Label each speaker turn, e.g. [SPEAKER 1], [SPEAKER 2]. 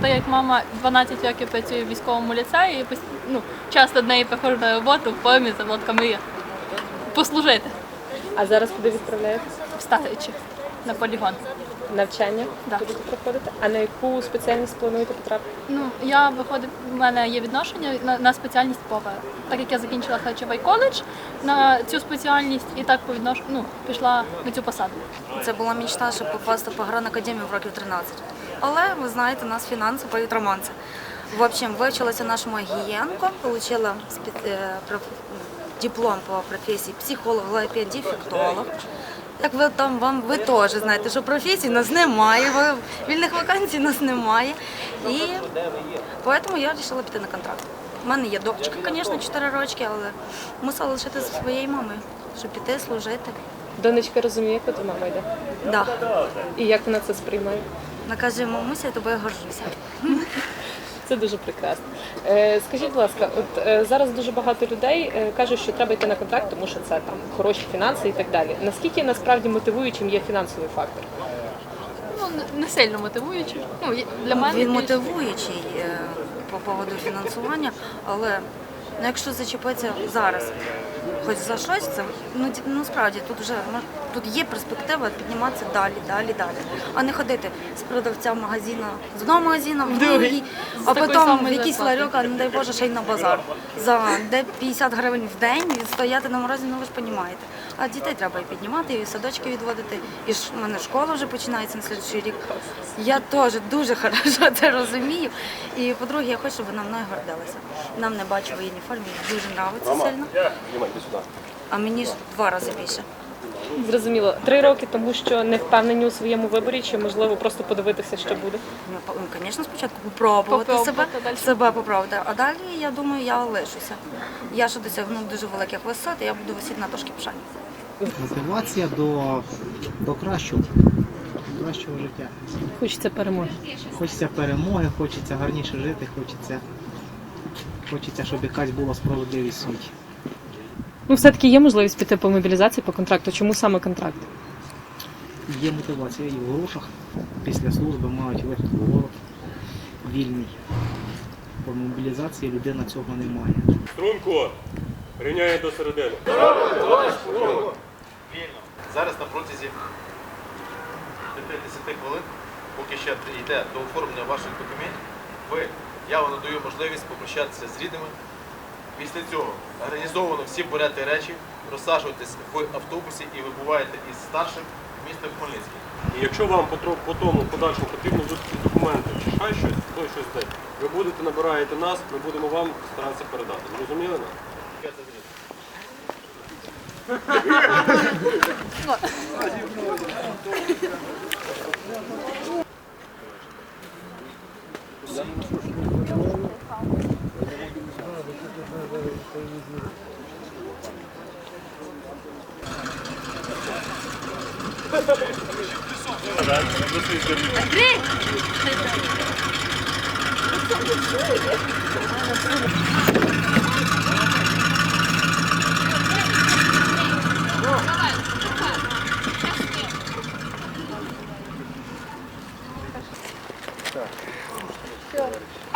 [SPEAKER 1] То як мама 12 років працює в військовому ліцеї, і ну, часто до неї приходжу на роботу в формі за лодками послужити.
[SPEAKER 2] А зараз куди відправляєте?
[SPEAKER 1] в Старичі на полігон.
[SPEAKER 2] Навчання
[SPEAKER 1] Да.
[SPEAKER 2] будете проходити? А на яку спеціальність плануєте потрапити?
[SPEAKER 1] Ну, я виходить, в мене є відношення на, на спеціальність повара. Так як я закінчила харчовий коледж на цю спеціальність і так по віднош... ну, пішла на цю посаду.
[SPEAKER 3] Це була мечта, щоб попасти по агроакадемію в років 13. Але ви знаєте, у нас фінанси поють романси. В общем, вивчилася наша Гієнко, отримала е, проф- диплом по професії психолог, логопед, дефектолог. Як ви там вам ви теж знаєте, що професій нас немає, вільних вакансій нас немає. І тому я вирішила піти на контракт. У мене є дочка, звісно, 4 рочки, але мусила лишити зі своєю мамою, щоб піти служити.
[SPEAKER 2] Донечка розуміє, куди мама йде.
[SPEAKER 3] Да.
[SPEAKER 2] І як вона це сприймає?
[SPEAKER 3] Вона каже, мамуся, я тобою горжуся.
[SPEAKER 2] Це дуже прекрасно. Е, скажіть, будь ласка, от е, зараз дуже багато людей е, кажуть, що треба йти на контракт, тому що це там хороші фінанси і так далі. Наскільки насправді мотивуючим є фінансовий фактор?
[SPEAKER 1] Ну, не- сильно мотивуючи. Ну, для мене
[SPEAKER 3] Він мотивуючий по поводу фінансування, але ну, якщо зачепитися зараз, хоч за щось, це ну, ну справді тут вже ну, тут є перспектива підніматися далі, далі, далі, а не ходити з продавця магазину з одного магазину в другий, а потім в якийсь ларьок, а не дай Боже, ще й на базар. За де 50 гривень в день і стояти на морозі, ну ви ж розумієте. А дітей треба і піднімати, і садочки відводити. І ж в мене школа вже починається на слідчий рік. Я теж дуже хорошо це розумію. І по-друге, я хочу, щоб вона мною гордилася. Нам не бачу в воєнній формі, дуже подобається сильно. А мені ж два рази більше.
[SPEAKER 2] Зрозуміло, три роки, тому що не впевнені у своєму виборі, чи можливо просто подивитися, що буде.
[SPEAKER 3] Ну, ну, звісно, спочатку попробувати
[SPEAKER 1] Попробувати,
[SPEAKER 3] себе,
[SPEAKER 1] а далі?
[SPEAKER 3] себе попробувати. А далі, я думаю, я лишуся. Я ще досягну дуже великих висот, і я буду висіти на дошки пшані.
[SPEAKER 4] Мотивація до, до кращого, до кращого життя.
[SPEAKER 2] Хочеться перемоги.
[SPEAKER 4] Хочеться перемоги, хочеться гарніше жити, хочеться, хочеться, щоб якась була справедливість в світі.
[SPEAKER 2] Ну, все-таки є можливість піти по мобілізації по контракту. Чому саме контракт?
[SPEAKER 4] Є мотивація і в грошах. Після служби мають вихід в город вільний. По мобілізації людина цього не має.
[SPEAKER 5] Струнку рівняє до середини.
[SPEAKER 6] Вільно. Зараз на протязі 50 хвилин, поки ще йде до оформлення ваших документів, ви, я вам надаю можливість попрощатися з рідними. Після цього організовано всі берете речі, розсаджуєтесь в автобусі і вибуваєте із старших міста Хмельницький.
[SPEAKER 5] І якщо вам по, тому подальшому потрібно документи чи ще щось, то щось десь, ви будете набираєте нас, ми будемо вам старатися передати. Зрозуміли нас?
[SPEAKER 6] Я. Андрій! Так.